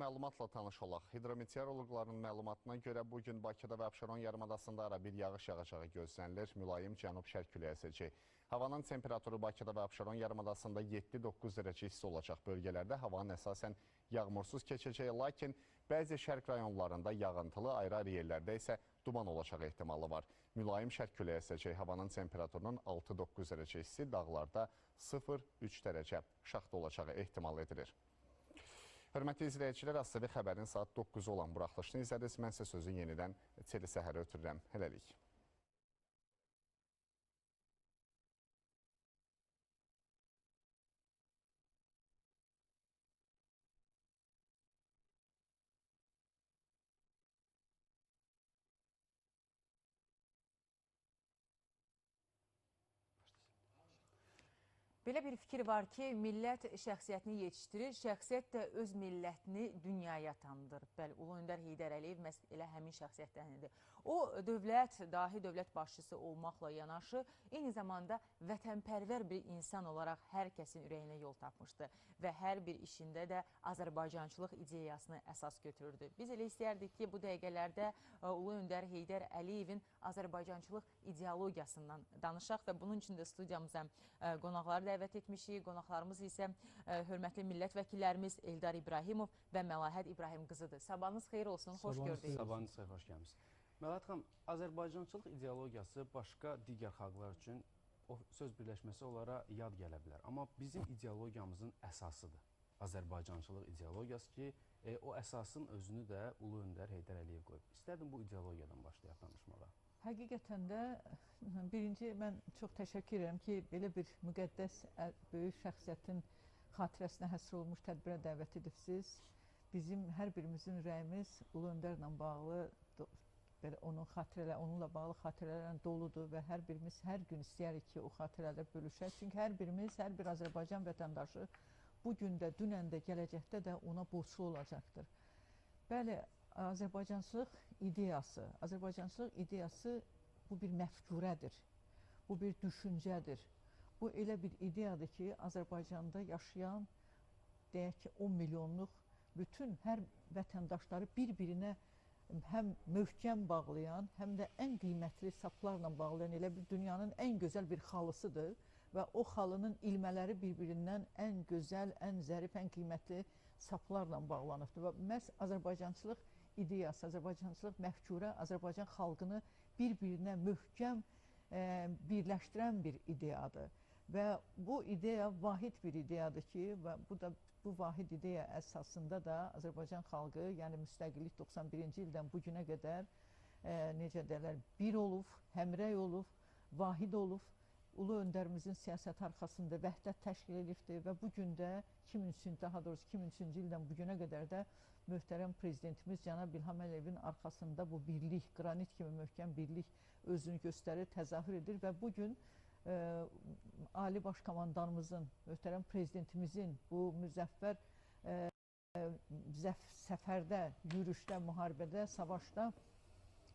məlumatla tanış olaq. Hidrometeoroloqların məlumatına görə bugün Bakıda və Abşeron yarımadasında ara bir yağış yağacağı gözlənilir. Mülayim cənub-şərq küləyi əsəcək. Havanın temperaturu Bakıda və Abşeron yarımadasında 7-9 dərəcə isti olacaq bölgələrdə. Havanın əsasən yağmursuz keçəcəyi, lakin bəzi şərq rayonlarında yağıntılı, ayrı-ayrı yerlərdə isə duman olacağı ehtimalı var. Mülayim şərq küləyi əsəcək. Havanın temperaturunun 6-9 dərəcə isti, dağlarda 0-3 dərəcə şaxta olacağı ehtimal edilir. Hörmətli izləyicilər, ASTV xəbərin saat 9 olan buraxılışını izlədiniz. Mən sizə sözü yenidən Çeli Səhərə ötürürəm. Hələlik. Belə bir fikir var ki, millət şəxsiyyətini yetişdirir, şəxsiyyət də öz millətini dünyaya tanıdır. Bəli, Ulu Öndər Heydər Əliyev məhz elə həmin şəxsiyyətləridir. O, dövlət, dahi dövlət başçısı olmaqla yanaşı, eyni zamanda vətənpərvər bir insan olaraq hər kəsin ürəyinə yol tapmışdı və hər bir işində də Azərbaycançılıq ideyasını əsas götürürdü. Biz elə istəyərdik ki, bu dəqiqələrdə ə, Ulu Öndər Heydər Əliyevin Azərbaycançılıq ideologiyasından danışaq və bunun üçün də studiyamıza ə, qonaqları dəvət etmişik. Qonaqlarımız isə ə, hörmətli millət vəkillərimiz Eldar İbrahimov və Məlahət İbrahim qızıdır. Sabahınız xeyir olsun, xoş Sabahınız gördük. Sabahınız xeyir, xoş gəlmisiniz. Mələt xanım, Azərbaycançılıq ideologiyası başqa digər xalqlar üçün o söz birləşməsi onlara yad gələ bilər. Amma bizim ideologiyamızın əsasıdır. Azərbaycançılıq ideologiyası ki, e, o əsasın özünü də Ulu Öndər Heydər Əliyev qoyub. İstərdim bu ideologiyadan başlayaq danışmağa. Həqiqətən də birinci mən çox təşəkkür edirəm ki, belə bir müqəddəs böyük şəxsiyyətin xatirəsinə həsr olunmuş tədbirə dəvət edibsiz. Bizim hər birimizin ürəyimiz Ulu Öndərlə bağlı belə onun xatirələ, onunla bağlı xatirələrlə doludur və hər birimiz hər gün istəyərik ki, o xatirələri bölüşək. Çünki hər birimiz, hər bir Azərbaycan vətəndaşı bu gün də, dünən də, gələcəkdə də ona borclu olacaqdır. Bəli, Azərbaycançılıq ideyası, Azərbaycançılıq ideyası bu bir məfkurədir. Bu bir düşüncədir. Bu elə bir ideyadır ki, Azərbaycanda yaşayan deyək ki 10 milyonluq bütün hər vətəndaşları bir-birinə həm möhkəm bağlayan, həm də ən qiymətli saplarla bağlayan elə bir dünyanın ən gözəl bir xalısıdır və o xalının ilmələri bir-birindən ən gözəl, ən zərif, ən qiymətli saplarla bağlanıbdır və məhz Azərbaycançılıq ideyası, Azərbaycançılıq məfkurə Azərbaycan xalqını bir-birinə möhkəm e, birləşdirən bir ideyadır. Və bu ideya vahid bir ideyadır ki, və bu da bu vahid ideya əsasında da Azərbaycan xalqı, yəni müstəqillik 91-ci ildən bu günə qədər e, necə deyirlər, bir olub, həmrəy olub, vahid olub. Ulu öndərimizin siyasəti arxasında vəhdət təşkil edibdir və bu gün də 2003, daha doğrusu 2003-cü ildən bu günə qədər də möhtərəm prezidentimiz cənab İlham Əliyevin arxasında bu birlik, qranit kimi möhkəm birlik özünü göstərir, təzahür edir və bu gün e, Ali Baş Komandanımızın, möhtərəm prezidentimizin bu müzəffər e, zəf səfərdə, yürüşdə, müharibədə, savaşda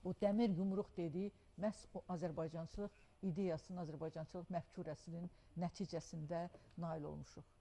o dəmir yumruq dediyi məhz o Azərbaycançılıq ideyasının, Azərbaycançılıq məfkurəsinin nəticəsində nail olmuşuq.